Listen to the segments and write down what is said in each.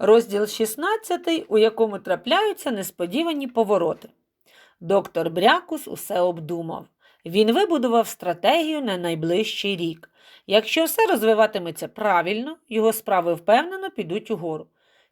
Розділ 16, у якому трапляються несподівані повороти. Доктор Брякус усе обдумав. Він вибудував стратегію на найближчий рік. Якщо все розвиватиметься правильно, його справи впевнено підуть угору.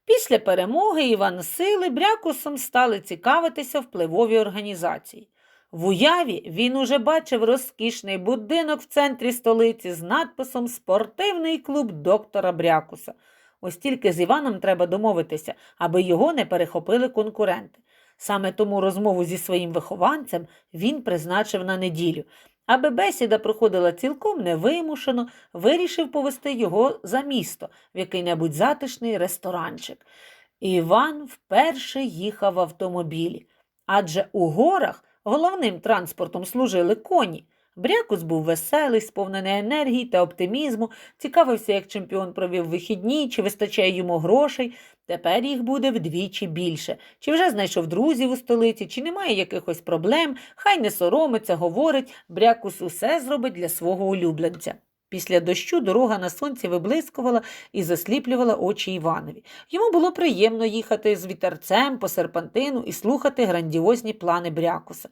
Після перемоги Іван Сили Брякусом стали цікавитися впливові організації. В уяві він уже бачив розкішний будинок в центрі столиці з надписом Спортивний клуб доктора Брякуса. Ось тільки з Іваном треба домовитися, аби його не перехопили конкуренти. Саме тому розмову зі своїм вихованцем він призначив на неділю. Аби бесіда проходила цілком невимушено, вирішив повести його за місто в який-небудь затишний ресторанчик. Іван вперше їхав в автомобілі, адже у горах головним транспортом служили коні. Брякус був веселий, сповнений енергії та оптимізму, цікавився, як чемпіон провів вихідні, чи вистачає йому грошей. Тепер їх буде вдвічі більше. Чи вже знайшов друзів у столиці, чи немає якихось проблем, хай не соромиться, говорить, Брякус усе зробить для свого улюбленця. Після дощу дорога на сонці виблискувала і засліплювала очі Іванові. Йому було приємно їхати з вітерцем по серпантину і слухати грандіозні плани Брякуса.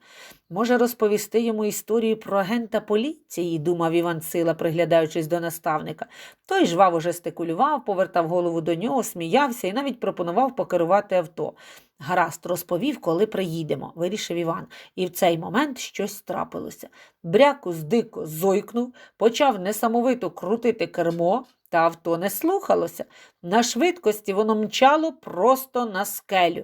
Може, розповісти йому історію про агента поліції, думав Іван Сила, приглядаючись до наставника. Той жваво жестикулював, повертав голову до нього, сміявся і навіть пропонував покерувати авто. Гаразд, розповів, коли приїдемо, вирішив Іван. І в цей момент щось трапилося. Брякус дико зойкнув, почав несамовито крутити кермо, та авто не слухалося. На швидкості воно мчало просто на скелю.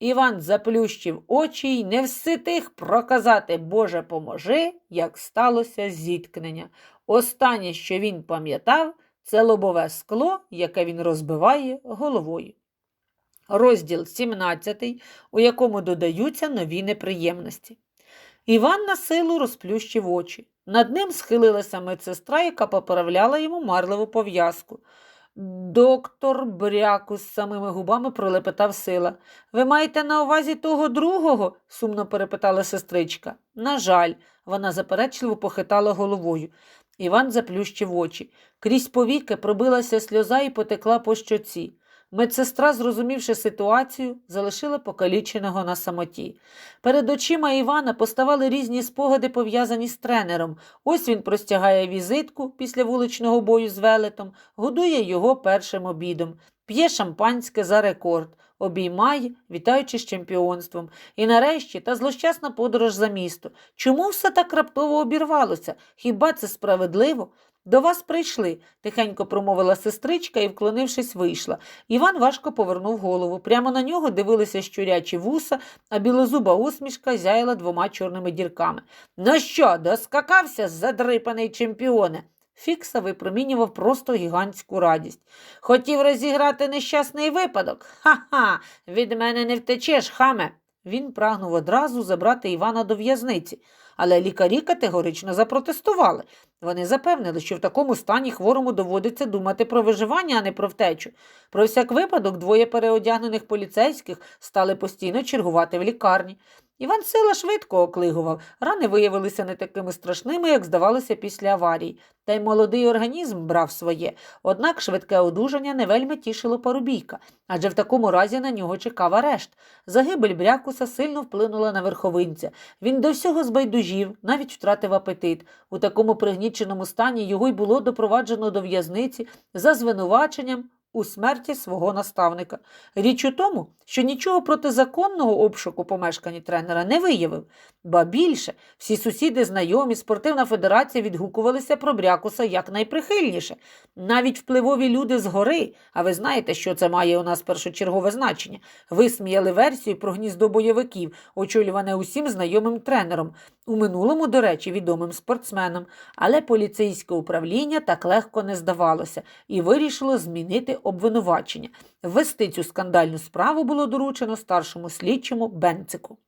Іван заплющив очі й не вситих проказати Боже поможи, як сталося зіткнення. Останнє, що він пам'ятав, це лобове скло, яке він розбиває головою. Розділ 17, у якому додаються нові неприємності. Іван на силу розплющив очі. Над ним схилилася медсестра, яка поправляла йому марливу пов'язку. Доктор Брякус з самими губами пролепетав сила. Ви маєте на увазі того другого? сумно перепитала сестричка. На жаль, вона заперечливо похитала головою. Іван заплющив очі. Крізь повіки пробилася сльоза і потекла по щоці. Медсестра, зрозумівши ситуацію, залишила покаліченого на самоті. Перед очима Івана поставали різні спогади, пов'язані з тренером. Ось він простягає візитку після вуличного бою з велетом, годує його першим обідом, п'є шампанське за рекорд, обіймає, вітаючи з чемпіонством. І нарешті та злощасна подорож за місто. Чому все так раптово обірвалося? Хіба це справедливо? До вас прийшли, тихенько промовила сестричка і, вклонившись, вийшла. Іван важко повернув голову. Прямо на нього дивилися щурячі вуса, а білозуба усмішка зяяла двома чорними дірками. Ну що, доскакався, задрипаний чемпіоне? Фікса випромінював просто гігантську радість. Хотів розіграти нещасний випадок. Ха-ха, від мене не втечеш, хаме. Він прагнув одразу забрати Івана до в'язниці, але лікарі категорично запротестували. Вони запевнили, що в такому стані хворому доводиться думати про виживання, а не про втечу. Про всяк випадок двоє переодягнених поліцейських стали постійно чергувати в лікарні. Іван Сила швидко оклигував. Рани виявилися не такими страшними, як здавалося після аварії. Та й молодий організм брав своє. Однак швидке одужання не вельми тішило парубійка, адже в такому разі на нього чекав арешт. Загибель брякуса сильно вплинула на верховинця. Він до всього збайдужів, навіть втратив апетит. У такому пригніченому стані його й було допроваджено до в'язниці за звинуваченням у смерті свого наставника. Річ у тому, що нічого протизаконного обшуку помешканні тренера не виявив, ба більше всі сусіди, знайомі, спортивна федерація відгукувалися про Брякуса якнайприхильніше. Навіть впливові люди згори, а ви знаєте, що це має у нас першочергове значення, висміяли версію про гніздо бойовиків, очолюване усім знайомим тренером, у минулому, до речі, відомим спортсменом, але поліцейське управління так легко не здавалося і вирішило змінити обвинувачення. Ввести цю скандальну справу було доручено старшому слідчому Бенцику.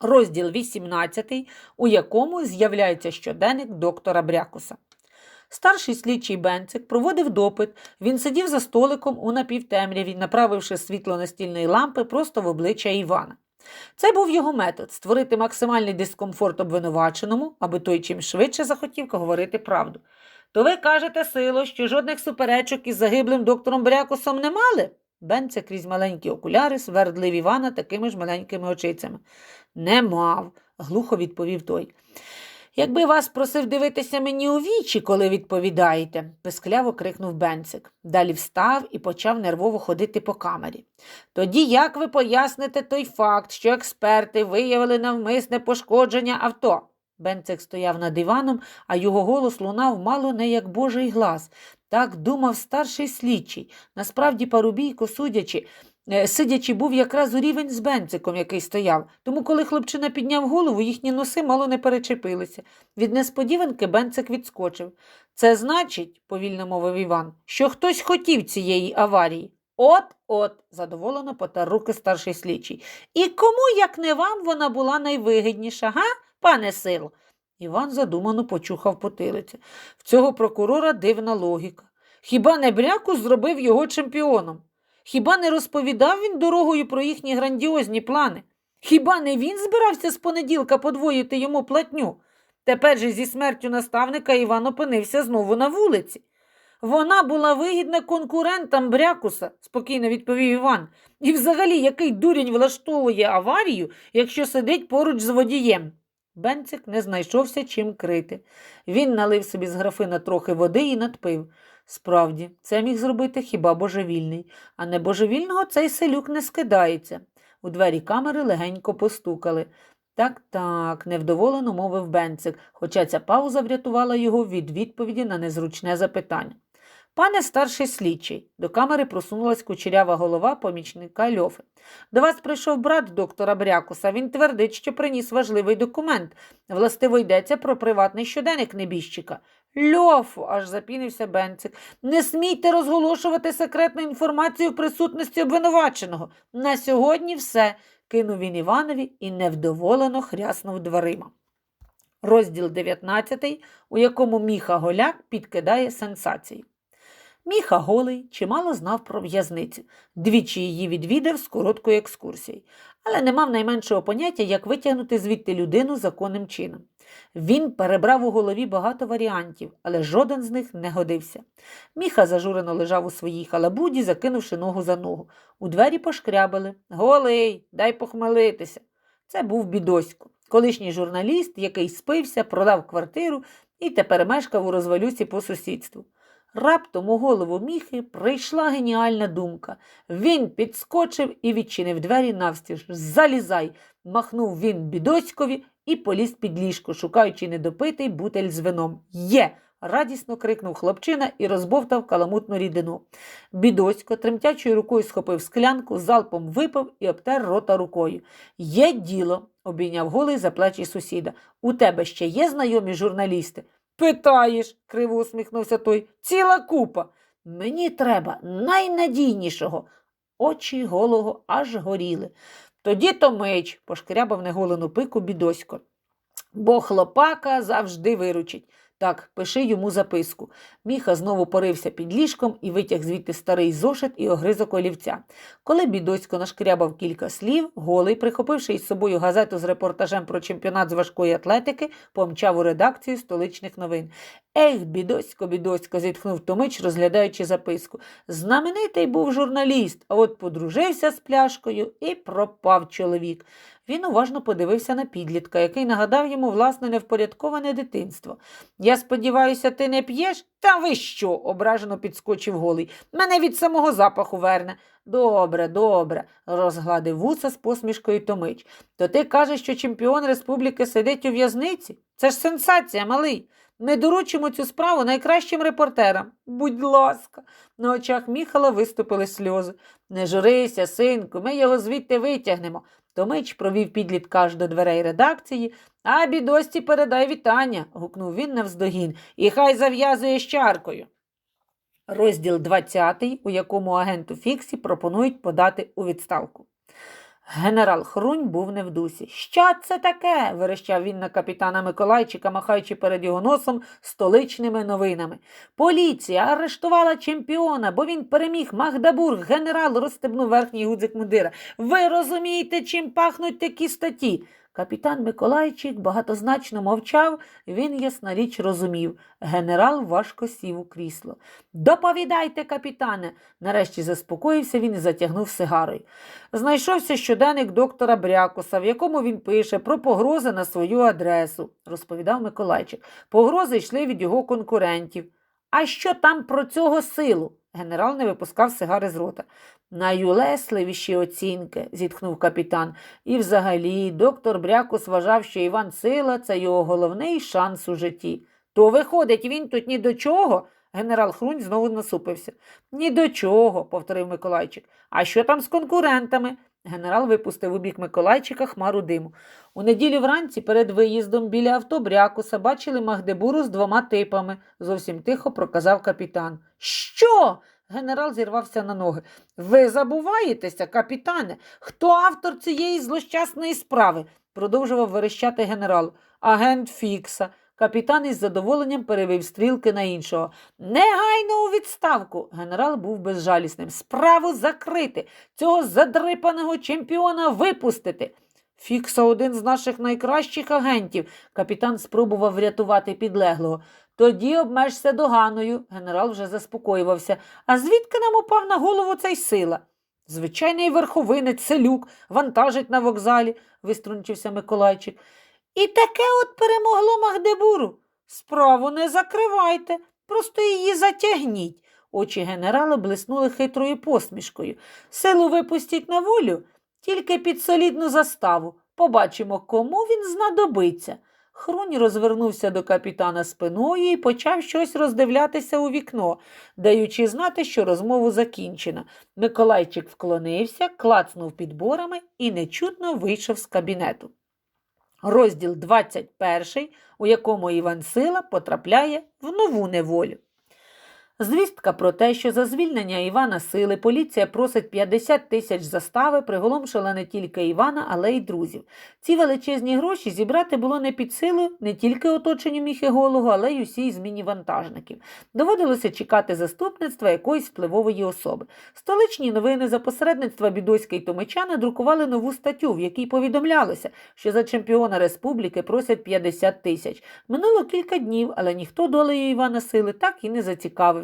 Розділ 18, у якому з'являється щоденник доктора Брякуса. Старший слідчий Бенцик проводив допит. Він сидів за столиком у напівтемряві, направивши світло настільної лампи просто в обличчя Івана. Це був його метод створити максимальний дискомфорт обвинуваченому, аби той чим швидше захотів говорити правду. То ви кажете, сило, що жодних суперечок із загиблим доктором Брякусом не мали? Бенце крізь маленькі окуляри свердлив Івана такими ж маленькими очицями. Не мав, глухо відповів той. Якби вас просив дивитися мені у вічі, коли відповідаєте, пискляво крикнув Бенцик. Далі встав і почав нервово ходити по камері. Тоді як ви поясните той факт, що експерти виявили навмисне пошкодження авто? Бенцик стояв над диваном, а його голос лунав мало не як божий глас. Так думав старший слідчий. Насправді, парубійко, судячи, е, сидячи, був якраз у рівень з Бенциком, який стояв. Тому, коли хлопчина підняв голову, їхні носи мало не перечепилися. Від несподіванки Бенцик відскочив. Це значить, повільно мовив Іван, що хтось хотів цієї аварії. От, от, задоволено потер руки старший слідчий. І кому, як не вам, вона була найвигідніша, га, пане сил? Іван задумано почухав потилиця. В цього прокурора дивна логіка. Хіба не бряку зробив його чемпіоном? Хіба не розповідав він дорогою про їхні грандіозні плани? Хіба не він збирався з понеділка подвоїти йому платню? Тепер же зі смертю наставника Іван опинився знову на вулиці. Вона була вигідна конкурентам Брякуса, спокійно відповів Іван. І взагалі, який дурень влаштовує аварію, якщо сидить поруч з водієм? Бенцик не знайшовся чим крити. Він налив собі з графина трохи води і надпив. Справді, це міг зробити хіба божевільний, а не божевільного цей селюк не скидається. У двері камери легенько постукали. Так, так, невдоволено мовив Бенцик, хоча ця пауза врятувала його від відповіді на незручне запитання. Пане старший слідчий, до камери просунулась кучерява голова помічника Льофи. До вас прийшов брат доктора Брякуса. Він твердить, що приніс важливий документ. Властиво йдеться про приватний щоденник небіжчика. Льофу, аж запінився Бенцик. Не смійте розголошувати секретну інформацію в присутності обвинуваченого. На сьогодні все, кинув він Іванові і невдоволено хряснув дверима. Розділ 19, у якому Міха Голяк підкидає сенсації. Міха голий чимало знав про в'язницю, двічі її відвідав з короткою екскурсією, але не мав найменшого поняття, як витягнути звідти людину законним чином. Він перебрав у голові багато варіантів, але жоден з них не годився. Міха зажурено лежав у своїй халабуді, закинувши ногу за ногу. У двері пошкрябали. Голий, дай похмелитися. Це був бідосько, колишній журналіст, який спився, продав квартиру і тепер мешкав у розвалюці по сусідству. Раптом у голову міхи прийшла геніальна думка. Він підскочив і відчинив двері навстіж. Залізай. махнув він бідоськові і поліз під ліжко, шукаючи недопитий бутель з вином. Є. радісно крикнув хлопчина і розбовтав каламутну рідину. Бідосько тремтячою рукою схопив склянку, залпом випив і обтер рота рукою. Є діло, обійняв голий за плечі сусіда. У тебе ще є знайомі журналісти? Питаєш, криво усміхнувся той. Ціла купа. Мені треба найнадійнішого. Очі голого аж горіли. Тоді то меч, пошкрябав неголену пику бідосько. Бо хлопака завжди виручить. Так, пиши йому записку. Міха знову порився під ліжком і витяг звідти старий зошит і огризок олівця. Коли бідосько нашкрябав кілька слів, голий, прихопивши із собою газету з репортажем про чемпіонат з важкої атлетики, помчав у редакцію столичних новин. Ех, бідосько, бідосько, зітхнув Томич, розглядаючи записку. Знаменитий був журналіст, а от подружився з пляшкою і пропав чоловік. Він уважно подивився на підлітка, який нагадав йому власне невпорядковане дитинство. Я сподіваюся, ти не п'єш? Та ви що? ображено підскочив голий. Мене від самого запаху верне. Добре, добре, розгладив вуса з посмішкою Томич. То ти кажеш, що чемпіон республіки сидить у в'язниці? Це ж сенсація, малий. Ми доручимо цю справу найкращим репортерам. Будь ласка, на очах Міхала виступили сльози. Не журися, синку, ми його звідти витягнемо. Томич провів підлітка аж до дверей редакції, а бідості передай вітання, гукнув він навздогін, і хай зав'язує з чаркою. Розділ 20, у якому агенту Фіксі пропонують подати у відставку. Генерал Хрунь був не в дусі. Що це таке? верещав він на капітана Миколайчика, махаючи перед його носом столичними новинами. Поліція арештувала чемпіона, бо він переміг Магдабург. Генерал розстебнув верхній гудзик мундира. Ви розумієте, чим пахнуть такі статті? Капітан Миколайчик багатозначно мовчав, він, ясна річ, розумів. Генерал важко сів у крісло. Доповідайте, капітане. Нарешті заспокоївся він і затягнув сигарою. Знайшовся щоденник доктора Брякуса, в якому він пише про погрози на свою адресу, розповідав Миколайчик. Погрози йшли від його конкурентів. А що там про цього силу? Генерал не випускав сигари з рота. Найулесливіші оцінки, зітхнув капітан. І взагалі доктор Брякус вважав, що Іван Сила це його головний шанс у житті. То виходить, він тут ні до чого. Генерал Хрунь знову насупився. Ні до чого, повторив Миколайчик. А що там з конкурентами? Генерал випустив у бік Миколайчика хмару диму. У неділю вранці перед виїздом біля авто Брякуса бачили Магдебуру з двома типами, зовсім тихо проказав капітан. Що? Генерал зірвався на ноги. Ви забуваєтеся, капітане, хто автор цієї злощасної справи? продовжував верещати генерал. Агент Фікса. Капітан із задоволенням перевів стрілки на іншого. Негайно у відставку. Генерал був безжалісним. Справу закрити, цього задрипаного чемпіона випустити. Фікса один з наших найкращих агентів. Капітан спробував врятувати підлеглого. Тоді обмежся доганою. Генерал вже заспокоювався. А звідки нам упав на голову цей сила? Звичайний верховинець, селюк, вантажить на вокзалі, виструнчився Миколайчик. І таке от перемогло Магдебуру. Справу не закривайте, просто її затягніть. Очі генерала блиснули хитрою посмішкою. Силу випустіть на волю, тільки під солідну заставу. Побачимо, кому він знадобиться. Хрунь розвернувся до капітана спиною і почав щось роздивлятися у вікно, даючи знати, що розмову закінчено. Миколайчик вклонився, клацнув підборами і нечутно вийшов з кабінету. Розділ 21, у якому Іван Сила потрапляє в нову неволю. Звістка про те, що за звільнення Івана Сили поліція просить 50 тисяч застави, приголомшила не тільки Івана, але й друзів. Ці величезні гроші зібрати було не під силу не тільки оточенню міхеголого, але й усій зміні вантажників. Доводилося чекати заступництва якоїсь впливової особи. Столичні новини за посередництва Бідоська й Томича надрукували нову статтю, в якій повідомлялося, що за чемпіона республіки просять 50 тисяч. Минуло кілька днів, але ніхто долею Івана Сили так і не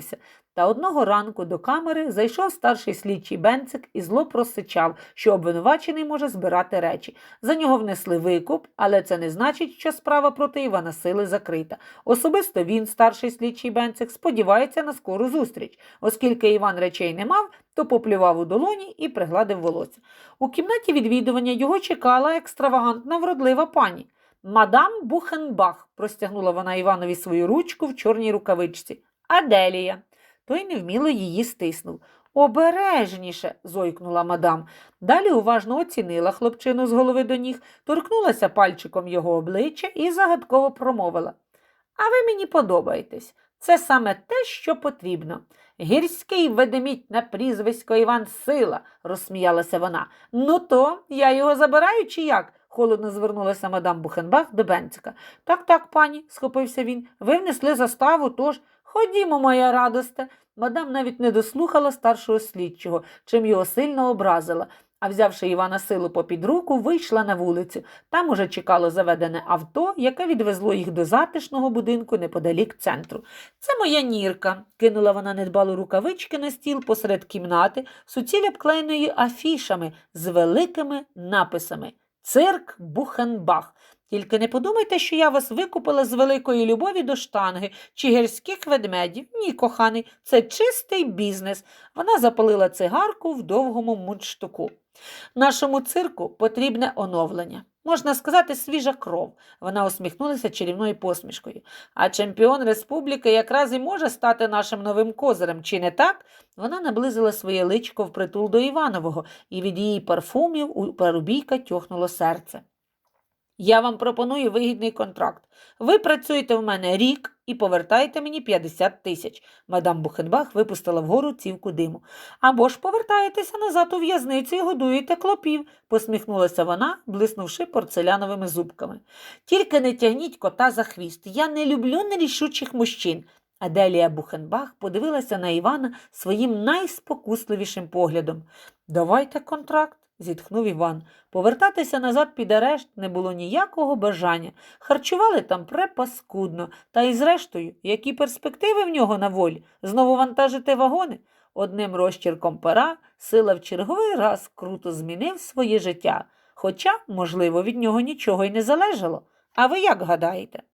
зацікавився. Та одного ранку до камери зайшов старший слідчий Бенцик і зло просичав, що обвинувачений може збирати речі. За нього внесли викуп, але це не значить, що справа проти Івана Сили закрита. Особисто він, старший слідчий Бенцик, сподівається на скору зустріч. Оскільки Іван речей не мав, то поплював у долоні і пригладив волосся. У кімнаті відвідування його чекала екстравагантна вродлива пані. Мадам Бухенбах, простягнула вона Іванові свою ручку в чорній рукавичці. Аделія. Той невміло її стиснув. Обережніше, зойкнула мадам. Далі уважно оцінила хлопчину з голови до ніг, торкнулася пальчиком його обличчя і загадково промовила. А ви мені подобаєтесь. Це саме те, що потрібно. Гірський ведемідь на прізвисько Іван Сила, розсміялася вона. Ну то я його забираю чи як? холодно звернулася мадам Бухенбах до Бенцика. Так, так, пані, схопився він. Ви внесли заставу, тож ходімо, моя радосте. Мадам навіть не дослухала старшого слідчого, чим його сильно образила. А взявши Івана силу попід руку, вийшла на вулицю. Там уже чекало заведене авто, яке відвезло їх до затишного будинку неподалік центру. Це моя нірка, кинула вона недбалу рукавички на стіл посеред кімнати, суціль обклеєної афішами з великими написами Цирк Бухенбах. Тільки не подумайте, що я вас викупила з великої любові до штанги чи гірських ведмедів. Ні, коханий, це чистий бізнес. Вона запалила цигарку в довгому мундштуку. Нашому цирку потрібне оновлення. Можна сказати, свіжа кров. Вона усміхнулася чарівною посмішкою. А чемпіон республіки якраз і може стати нашим новим козирем, чи не так? Вона наблизила своє личко впритул до Іванового, і від її парфумів у парубійка тьохнуло серце. Я вам пропоную вигідний контракт. Ви працюєте в мене рік і повертаєте мені 50 тисяч. Мадам Бухенбах випустила вгору цівку диму. Або ж повертаєтеся назад у в'язницю і годуєте клопів, посміхнулася вона, блиснувши порцеляновими зубками. Тільки не тягніть кота за хвіст. Я не люблю нерішучих мужчин. Аделія Бухенбах подивилася на Івана своїм найспокусливішим поглядом. Давайте контракт. Зітхнув Іван. Повертатися назад під арешт не було ніякого бажання. Харчували там препаскудно, та й зрештою, які перспективи в нього на волі? Знову вантажити вагони? Одним розчірком пера сила в черговий раз круто змінив своє життя, хоча, можливо, від нього нічого й не залежало. А ви як гадаєте?